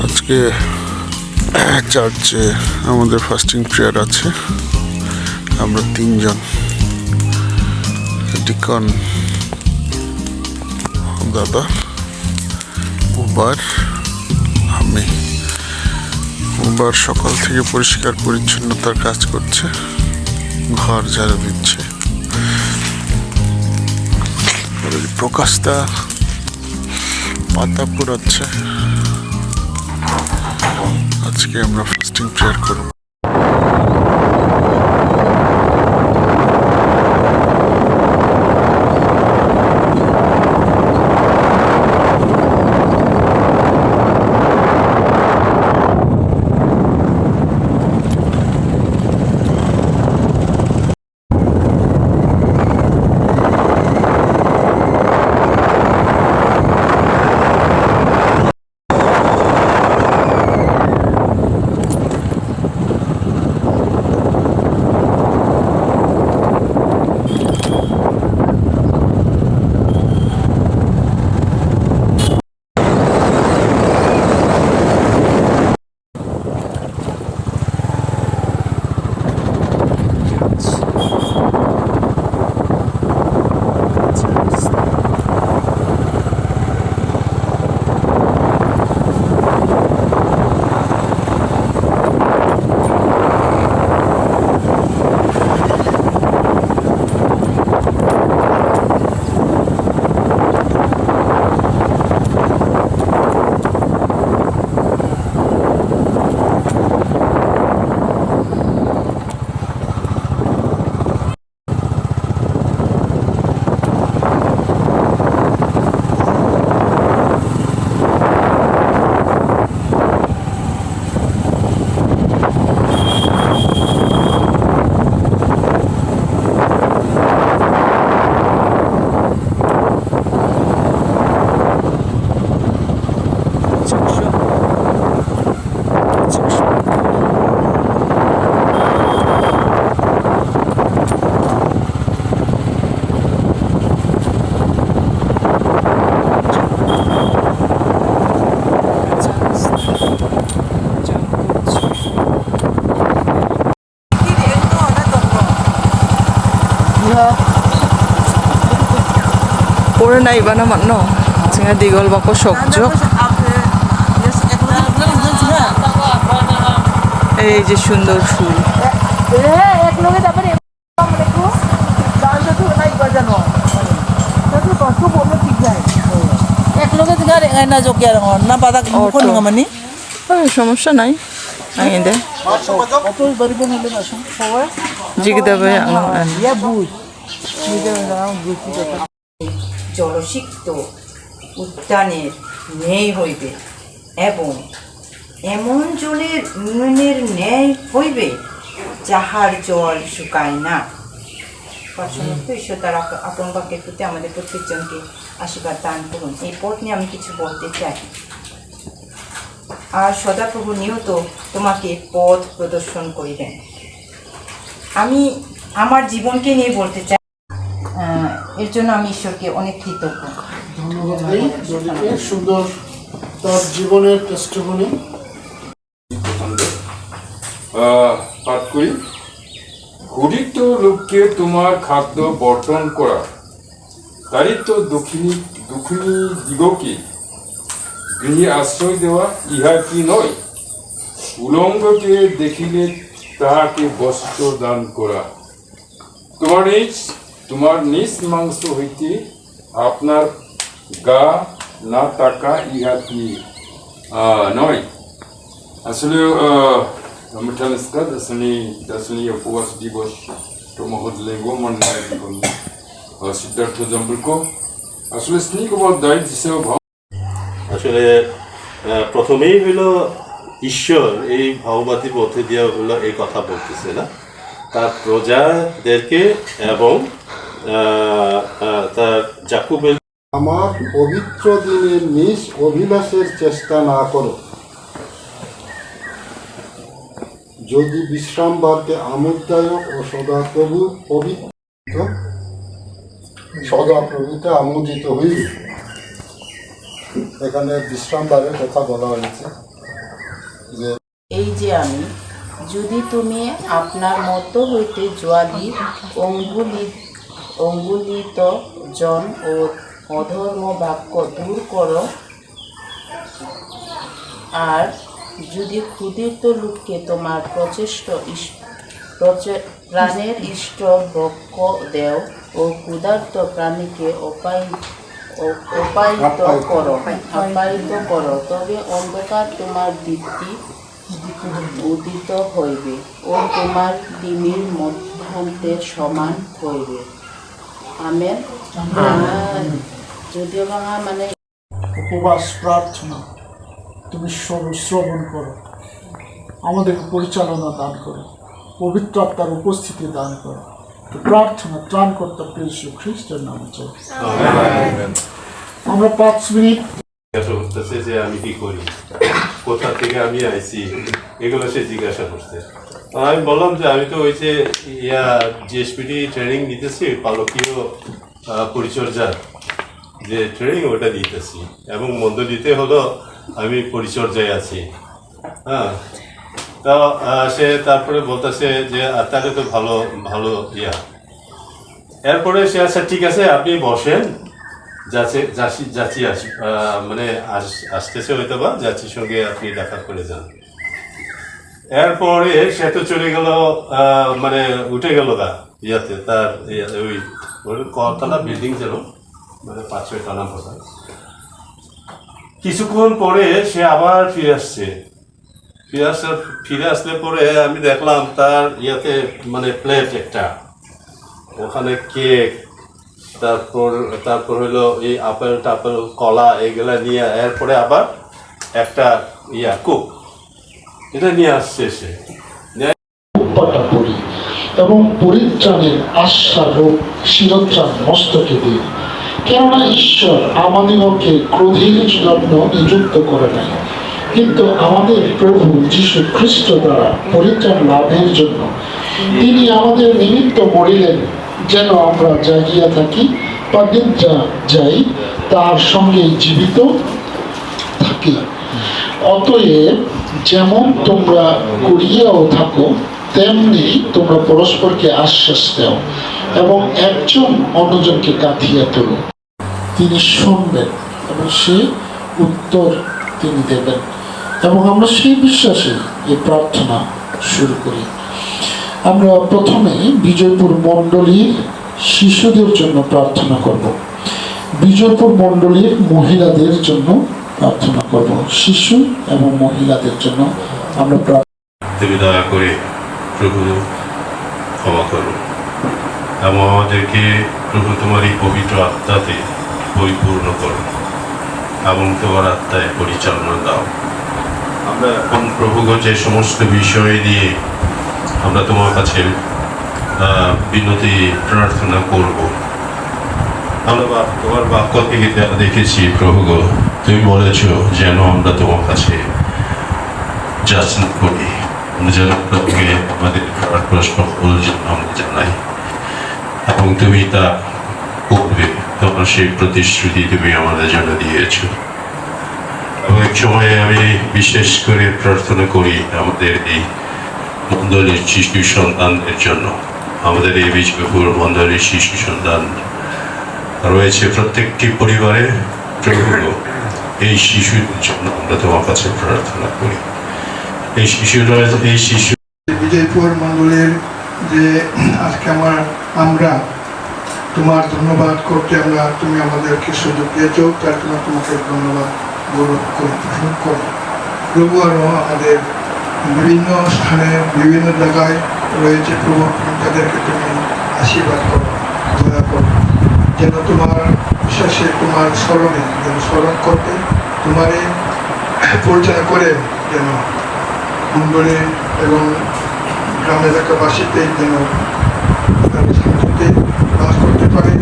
আজকে চার্চে আমাদের ফাস্টিং প্রেয়ার আছে। আমরা তিনজন। ডিকন, দাদা, উবার, আমি। উবার সকাল থেকে পরিষ্কার, পরিচ্ছন্নতার কাজ করছে। ঘর ঝাড়ু দিচ্ছে। প্রকাশটা পাতা পুরাচ্ছে আজকে আমরা ফাস্টিং প্রেয়ার করব। নাই বাজানো তাতো কষ্ট বলল ঠিক যায় এক লগে তো গাড়ি না জোকে আর না পাতা কোন মানে ওই সমস্যা নাই আনি দে জলসিক্ত উদ্যানের ন্যায় হইবে এবং এমন জলের উন্নয়নের ন্যায় হইবে যাহার জল শুকায় না। ঈশ্বর তার প্রতি আমাদের প্রত্যেকজনকে আশীর্বাদ দান করুন। এই পথ নিয়ে আমি কিছু বলতে চাই। আর সদাপ্রভু নিয়ত তোমাকে পথ প্রদর্শন করিবেন। আমি আমার জীবনকে নিয়ে বলতে চাই। এর জন্য আমি ঈশ্বরকে অনেক কৃতজ্ঞ। ধন্যবাদ সুন্দর তার জীবনের টেস্টমনি পাঠ করি। ঘুরিত লোককে তোমার খাদ্য বর্তন করা। তারই তো দক্ষিণী দক্ষিণী দিগকে গৃহে আশ্রয় দেওয়া ইহা কি নয়? উলঙ্গকে দেখিলে তাহাকে বস্ত্র দান করা। তোমার নিজ তোমার নিজ মাংস হইতে আপনার গা না টাকা ইহা কি? নয়। আসলে উপবাস দিবস মহোদলেঙ্গ মন্নায় জীবন সিদ্ধার্থ জম্বলক আসলে স্নিক বল দায় হিসেবে আসলে প্রথমেই হইল ঈশ্বর এই ভাববাদীর মধ্যে দিয়ে হলো এই কথা বলতেছে না। তার প্রজাদেরকে এবং তার জাকুবের আমার পবিত্র দিনের নিজ অভিলাষের চেষ্টা না করো। যদি বিশ্রামবারকে আমোদদায়ক ও সদাপ্রভু পবিত্র সদাপ্রভুতে আমোদিত হইবে এখানে বিশ্রামবারের কথা বলা হয়েছে যে এই যে আমি যদি তুমি আপনার মতো হইতে জোয়ালি অঙ্গুলি অঙ্গুলিত জন ও অধর্ম বাক্য দূর করো। আর যদি ক্ষুদিত লোককে তোমার প্রচেষ্ট প্রাণের ইষ্ট বক্ষ দেও ও ক্ষুধার্ত প্রাণীকে অপায় উপায়িত করো। আপায়িত করো। তবে অন্ধকার তোমার দীপ্তি উদিত হইবে ও তোমার তিমির মধ্যান্তের সমান হইবে। আমেন। যদিও বাংলা মানে উপবাস প্রার্থনা তুমি শ্রব- শ্রবণ করো। আমাদেরকে পরিচালনা দান করো। পবিত্র আত্মার উপস্থিতি দান করো। প্রার্থনা ত্রাণকর্তা প্রিয় যীশু খ্রিস্টের নামে আমরা পাঁচ মিনিট জিজ্ঞাসা করতেছে যে আমি কি করি? কোথা থেকে আমি আইছি? এগুলো সে জিজ্ঞাসা করছে। আমি বললাম যে আমি তো ওই যে, ইয়া জিএসপিটি ট্রেনিং নিতেছি, পালকীয় পরিচর্যার যে ট্রেনিং ওটা দিতেছি। এবং মন্দ দিতে হলো আমি পরিচর্যায় আছি। হ্যাঁ তো সে তারপরে বলতেছে যে তাহলে তো ভালো ভালো, ইয়া। এরপরে সে আচ্ছা ঠিক আছে, আপনি বসেন। যাচ্ছে যাচ্ছি যাচ্ছি আস মানে আস- আসতেছে হয়তো বা যাচ্ছির সঙ্গে আপনি দেখা করে যান। এরপরে সে তো চলে গেল মানে উঠে গেল গা, ইয়াতে, তার ইয়া- ওই কতলা বিল্ডিং যেন মানে পাঁচ ছয় টানা বোধ কিছুক্ষণ পরে সে আবার ফিরে আসছে। ফিরে আসার ফিরে আসলে পরে আমি দেখলাম তার ইয়াতে মানে প্লেট একটা। ওখানে কেক তারপর তারপর হলো এই আপেল টাপেল কলা, এগুলা নিয়ে, এরপরে আবার একটা ইয়া কুক এটা নিয়ে আসছে এবং পরিত্রাণের শিরত্রাণ মস্তকে কেননা ঈশ্বর ক্রোধের নিযুক্ত করে কিন্তু আমাদের প্রভু যীশু খ্রিস্ট দ্বারা পরিত্রাণ লাভের জন্য তিনি আমাদের নিমিত্ত মরিলেন, যেন আমরা জাগিয়া থাকি বা নিদ্রা যাই, তার সঙ্গে জীবিত থাকি। অতএব যেমন তোমরা করিয়াও থাকো, তেমনি তোমরা পরস্পরকে আশ্বাস দাও এবং একজন অন্যজনকে কাঁথিয়া তোলো। তিনি শুনবেন এবং সে উত্তর তিনি দেবেন। এবং আমরা সেই বিশ্বাসে এই প্রার্থনা শুরু করি। আমরা প্রথমে বিজয়পুর মণ্ডলীর শিশুদের জন্য প্রার্থনা করব। বিজয়পুর মণ্ডলীর মহিলাদের জন্য প্রার্থনা করব। শিশু এবং মহিলাদের জন্য আমরা তুমি দয়া করে প্রভু ক্ষমা করো। এবং আমাদেরকে প্রভু তোমার এই পবিত্র আত্মাতে পরিপূর্ণ করো। এবং তোমার আত্মায় পরিচালনা দাও। আমরা এখন প্রভুগ যে সমস্ত বিষয় নিয়ে আমরা তোমার কাছে বিনতি প্রার্থনা করব। আমরা তোমার বাক্য থেকে দেখেছি প্রভুগ তুমি বলেছ যেন আমরা তোমার কাছে করি। যেন প্রভুকে আমাদের প্রাণ প্রশ্ন আমরা জানাই। এবং তুমি তা করবে। তোমার সেই প্রতিশ্রুতি তুমি আমাদের জন্য দিয়েছ। এবং এক সময়ে আমি বিশেষ করে প্রার্থনা করি আমাদের এই মন্ডলের শিশু সন্তানদের জন্য। আমাদের এই বিজয়পুর মন্ডলের শিশু সন্তান রয়েছে প্রত্যেকটি পরিবারে। প্রভু এই শিশুদের জন্য আমরা তোমার কাছে প্রার্থনা করি। এই শিশুরা, এই শিশু বিজয়পুর মণ্ডলের যে আজকে আমার, আমরা তোমার ধন্যবাদ করতে আমরা, তুমি আমাদেরকে সুযোগ দিয়েছ, তার জন্য তোমাকে ধন্যবাদ গৌরব প্রশংসা করি। প্রভু আরও আমাদের বিভিন্ন স্থানে, বিভিন্ন জায়গায় রয়েছে প্রভু, তাদেরকে তুমি আশীর্বাদ করো, দয়া করো। যেন তোমার বিশ্বাসে তোমার স্মরণে, যেন স্মরণ করতে তোমারে পরিচালনা করে যেন মন্ডলে এবং গ্রাম এলাকাবাসীতে যেন শান্তিতে বাস করতে পারে,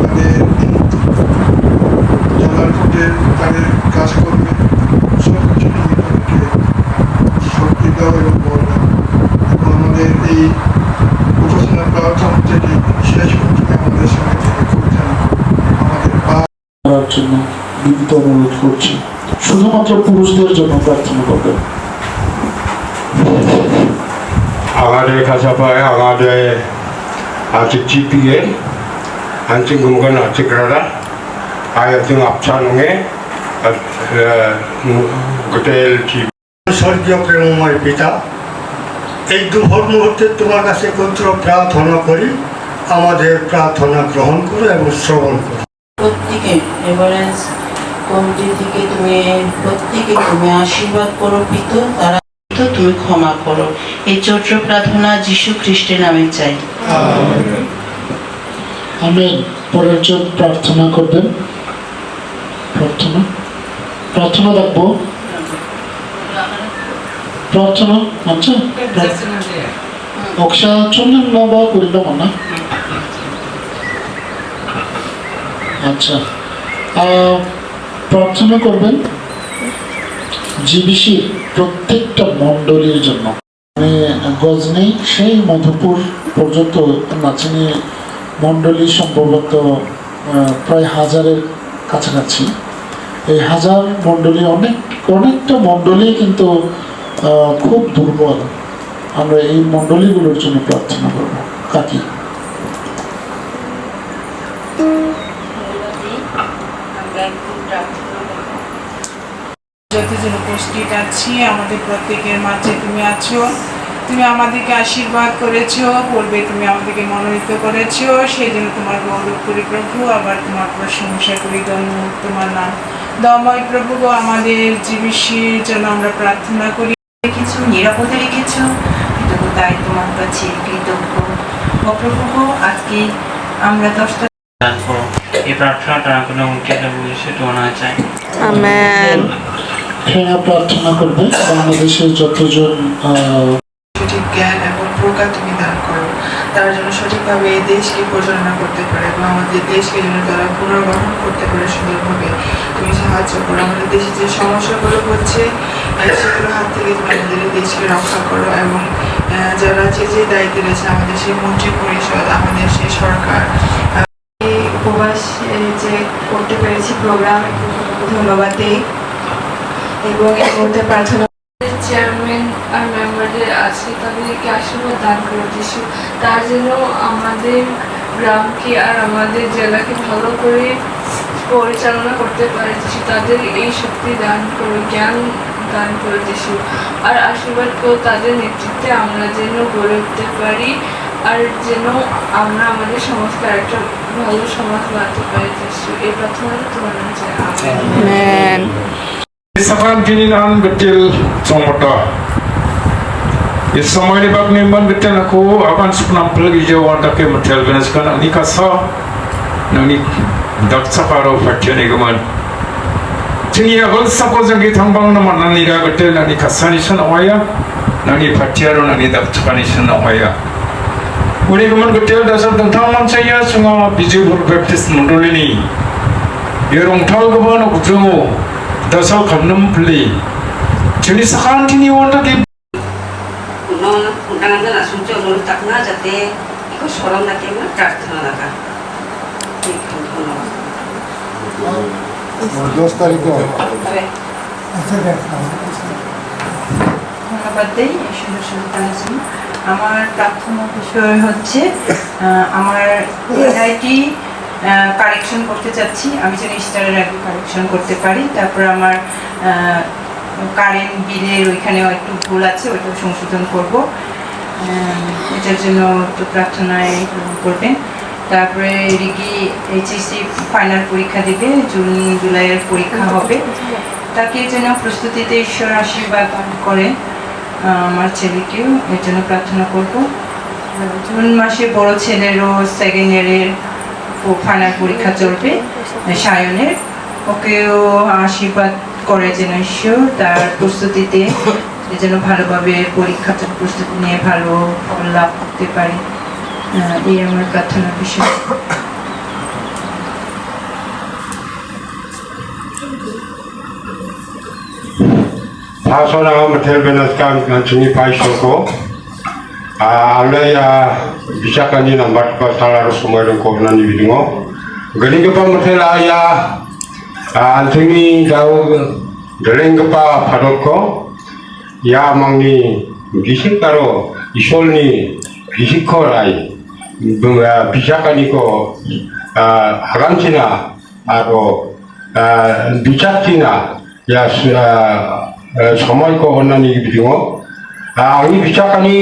তাদের জানার ভোটে তাদের কাজ করবে সব কিছু তুমি তাদেরকে শক্তি দাও এবং বল এবং আমাদের এই উপাসনা প্রার্থনা থেকে শেষ পর্যন্ত আমাদের সঙ্গে থেকে পরিচালনা করো। আমাদের পা করার জন্য বিনীত অনুরোধ করছি। শুধুমাত্র পুরুষদের জন্য প্রার্থনা করবেন। আমাদের আছে গুমগান আছে গ্রাডা গোটেল স্বর্গীয় প্রেমময় পিতা এই দুভোর মুহূর্তে তোমার কাছে কত্র প্রার্থনা করি আমাদের প্রার্থনা গ্রহণ করো এবং শ্রবণ করো। প্রত্যেকে কমিটি থেকে তুমি, প্রত্যেকে তুমি আশীর্বাদ করো পিত তারা তো তুমি ক্ষমা করো। এই চোদ্র প্রার্থনা যিশু খ্রিস্টের নামে চাই। আমি পরের জন প্রার্থনা করবেন। প্রার্থনা। প্রার্থনা রাখব। প্রার্থনা আচ্ছা। অক্ষা চললেন না বা করলাম না? আচ্ছা। প্রার্থনা করবেন জিবিসির প্রত্যেকটা মণ্ডলীর জন্য। মানে গজনি সেই মধুপুর পর্যন্ত নাচনি মণ্ডলী সম্ভবত প্রায় হাজারের কাছাকাছি। এই হাজার মণ্ডলী, অনেক, অনেকটা মণ্ডলী কিন্তু খুব দুর্বল। আমরা এই মণ্ডলীগুলোর জন্য প্রার্থনা করব। কাকি। যতজন উপস্থিত আছি আমাদের প্রত্যেকের মাঝে তুমি আছো। তুমি আমাদেরকে আশীর্বাদ করেছ পূর্বে তুমি আমাদেরকে মনোনীত করেছ। সেই জন্য তোমার গৌরব করি প্রভু আবার তোমার প্রশংসা করি ধন্যবাদ তোমার নাম। দময় প্রভু আমাদের জীবিষির জন্য আমরা প্রার্থনা করি। রেখেছো নিরাপদে রেখেছো। কৃতজ্ঞ তাই তোমার কাছে কৃতজ্ঞ। ও প্রভু আজকে আমরা দশটা এই প্রার্থনাটা কোনো মুখ্য বুঝে শোনা যায় আমেন। হ্যাঁ প্রার্থনা করবে বাংলাদেশের যতজন সঠিক জ্ঞান এবং প্রজ্ঞা তুমি দান করো তারা যেন সঠিকভাবে এই দেশকে পরিচালনা করতে পারে এবং আমাদের দেশকে যেন তারা পুনর্গঠন করতে পারে সুন্দরভাবে। তুমি সাহায্য করো আমাদের দেশে যে সমস্যাগুলো হচ্ছে আহ, হাত থেকে তুমি আমাদের দেশকে রক্ষা করো এবং যারা যে যে দায়িত্বে রয়েছে আমাদের সেই মন্ত্রী পরিষদ আমাদের সেই সরকার উপবাস যে করতে পেরেছি প্রোগ্রাম ধন্যবাদ এবং এই মুহূর্তে প্রার্থনা চেয়ারম্যান আর মেম্বারদের আছে, তাদেরকে আশীর্বাদ দান করে যিশু তার জন্য আমাদের গ্রামকে আর আমাদের জেলাকে ভালো করে পরিচালনা করতে পারে তাদের এই শক্তি দান করো, জ্ঞান দান করে যিশু আর আশীর্বাদ করো তাদের নেতৃত্বে আমরা যেন গড়ে উঠতে পারি আর যেন আমরা আমাদের সমাজকে আরেকটা ভালো সমাজ বানাতে পারি। যিশু এই প্রার্থনাটা তোমার safaan gi ñu naan mbetteel sama da ye samani bak ne man betil na ko aban supnam plagi je wanda ke mbetteel venes kana ni ka sa na ni dak safaro fatchene gaman tini ya hol sako zangi thambang na man na ni ra mbetteel na ni ka sa ni shan awaya na ni fatchero na ni dak chakani shan awaya 우리 그만 그때 다서 동탄만 차이야 중앙 비즈볼 베프티스 논돌리니 여롱 털고 보는 구정우 doso konum pli chuni sakan tini wonta di non unang na sucho non takna jate iko sorom na kema karthana laka দশ তারিখ ধন্যবাদ দেই সুন্দর সুন্দর আমার প্রার্থনা বিষয় হচ্ছে আমার এনআইটি কারেকশন করতে চাচ্ছি। আমি যেন স্টারের আগে কারেকশন করতে পারি। তারপর আমার কারেন্ট বিলের ওইখানেও একটু ভুল আছে ওইটাও সংশোধন করব। এটার জন্য একটু প্রার্থনায় করবেন। তারপরে রিগি এইচএসসি ফাইনাল পরীক্ষা দেবে, জুন, জুলাইয়ের পরীক্ষা হবে। তাকে যেন প্রস্তুতিতে ঈশ্বর আশীর্বাদ করে আমার ছেলেকেও এর জন্য প্রার্থনা করব। জুন মাসে বড় ছেলেরও সেকেন্ড ইয়ারের ফাইনাল পরীক্ষা চলবে সায়নের। ওকেও আশীর্বাদ করে যেন ঈশ্বর তার প্রস্তুতিতে যেন ভালোভাবে পরীক্ষা প্রস্তুতি নিয়ে ভালো ফল লাভ করতে পারে। এই আমার প্রার্থনা বিষয়। Paso ahora vamos a hacer venas can, can. alaya bisakani nambat ko salar sumarin ko na ni bidingo galing pa matela ya antingi daw galing pa padot ko ya mangni gisik karo isolni gisik ko rai bisakani ko hagantina aro bichaktina ya সময় কো অন্যান্য বিধিও আমি বিচাকানি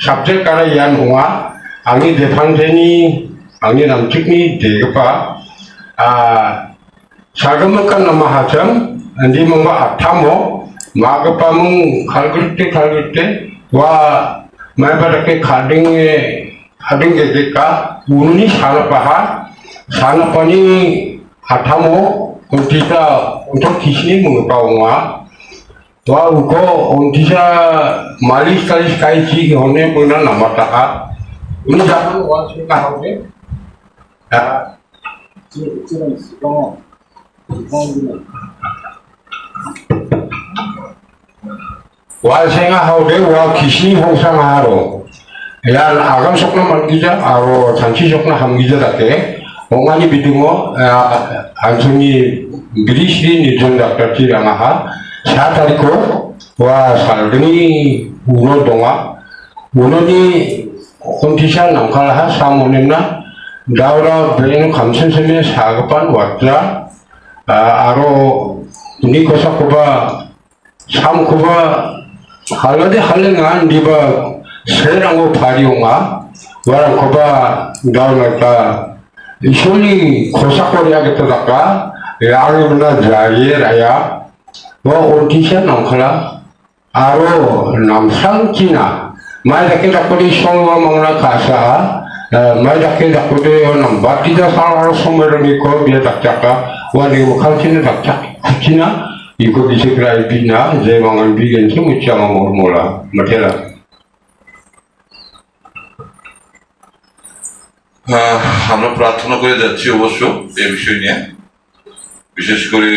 삽질 까라 이한 홍아 아니 대판세니? 아니 남측니 대급아 아 사금을까 남아 하정 안디 뭔가 아타모? 마급함은 갈글때 갈글때? 와 말바닥에 가등에 가등게 될까? 운이 산업바하? 산업바니 아타모? 어디다 그 엄청 귀신이 뭔가 옹아 तो आप उनको उनकी जा मालिश कालिश काई चीज होने को ना नमक था उन्हें जानो वास में कहाँ होंगे क्या वास में कहाँ होंगे वास किसी हो सा ना हो यार आगम शक्ल मन की जा आरो चंची शक्ल हम की जा रखे मोगानी बिटुमो आंसुनी ग्रीष्मी निजों डॉक्टर की रंगा हा 사다리고 와 살더니 우노 동아 우노니 홈피샤 남칼하 사모님나 나우라 브레인 감천섬에 사급한 왔다. 아, 아로 우니 고사코바 삼코바 할라데 할랭안 디바 세랑고 바리옹아 와라코바 나우라까. 이쇼니 고사코리아겠다다까? 야르브나 자예라야. 뭐 온티샤 남칼라 아로 남상지나 마이다케 다코리 송와 먹나 가사 마이다케 다코리 남 바티다 사라로 소메르니 코 비에 닥자카 와니 뭐 칼치는 닥자 쿠치나 이거 비세크라이 비나 제망은 비겐치 무치아마 모르몰라 마테라 আমরা প্রার্থনা করে যাচ্ছি অবশ্য এই বিষয় নিয়ে বিশেষ করে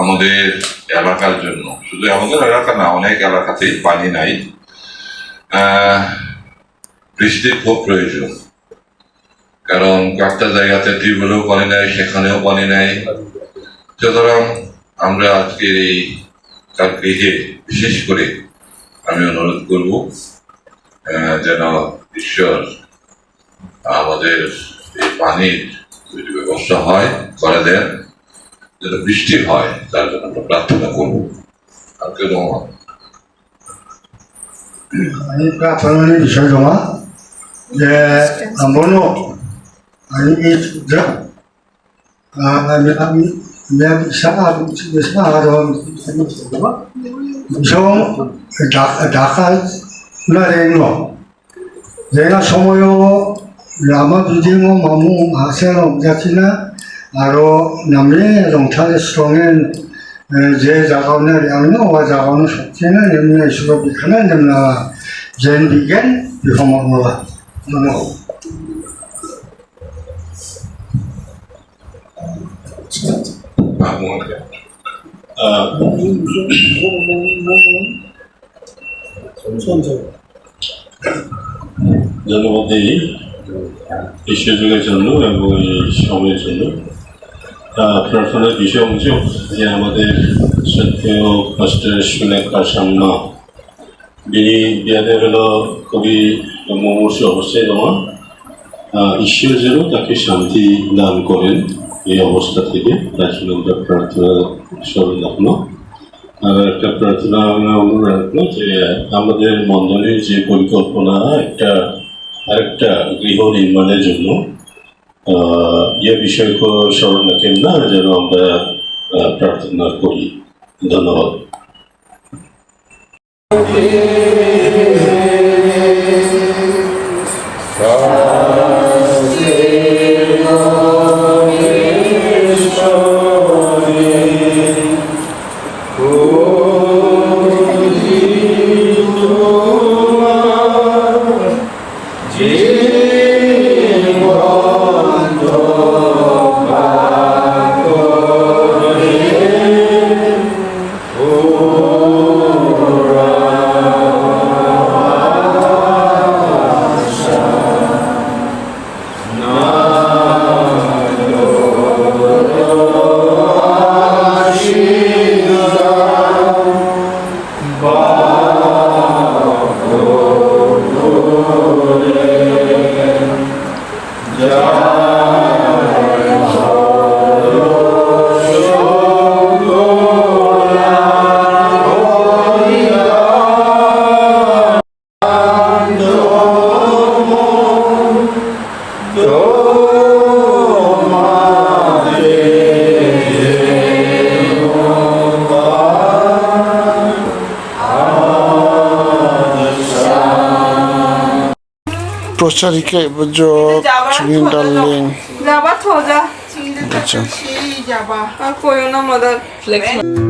আমাদের এলাকার জন্য। শুধু আমাদের এলাকা না, অনেক এলাকাতেই পানি নাই। বৃষ্টির খুব প্রয়োজন। কারণ কয়েকটা জায়গাতে টিউবওয়েলেও পানি নাই, সেখানেও পানি নাই। সুতরাং আমরা আজকের এই গৃহে বিশেষ করে আমি অনুরোধ করব যেন ঈশ্বর আমাদের এই পানির ব্যবস্থা হয়, করে দেন। যেন বৃষ্টি হয় তার জন্য আমরা প্রার্থনা করব। আর কেউ আমি প্রার্থনার বিষয় জমা, যে আমরাও আমি এই সূর্যা আমি আমি মেয়াদ ঢাকায় না রেঙ্গ রেঙা মামু হাসেন না। আৰু নামলি ৰংথাল স্ৰঙে যে জাগাওনে ৰেঙনো বা জাগাওনো সবচেনে নেমনি ঈশ্বৰ বিখানে নেমনা জেন বিজ্ঞান বিসমত মলা ধন্যবাদ জনপদে এই সুযোগের জন্য এবং এই সময়ের জন্য। প্রার্থনার বিষয় অংশ যে আমাদের সত্যিও কষ্টের শুনে মা বিনি বিয়াদে হলো খুবই মুমূর্ষ অবস্থায় দেওয়া ঈশ্বর যেন তাকে শান্তি দান করেন এই অবস্থা থেকে, তার জন্য আমরা প্রার্থনা স্মরণ রাখল আর একটা প্রার্থনা আমরা রাখল যে আমাদের মন্ডলের যে পরিকল্পনা, একটা আরেকটা গৃহ নির্মাণের জন্য আহ, ইয়ে বিষয়কে স্মরণ রাখেন না যেন আমরা প্রার্থনা করি। ধন্যবাদ। প্রচারিকে যোগ চিংড়ি ডার্লিং। যাবা তো যা চিংড়ি যাবা। আর কোয়ো না ফ্লেক্স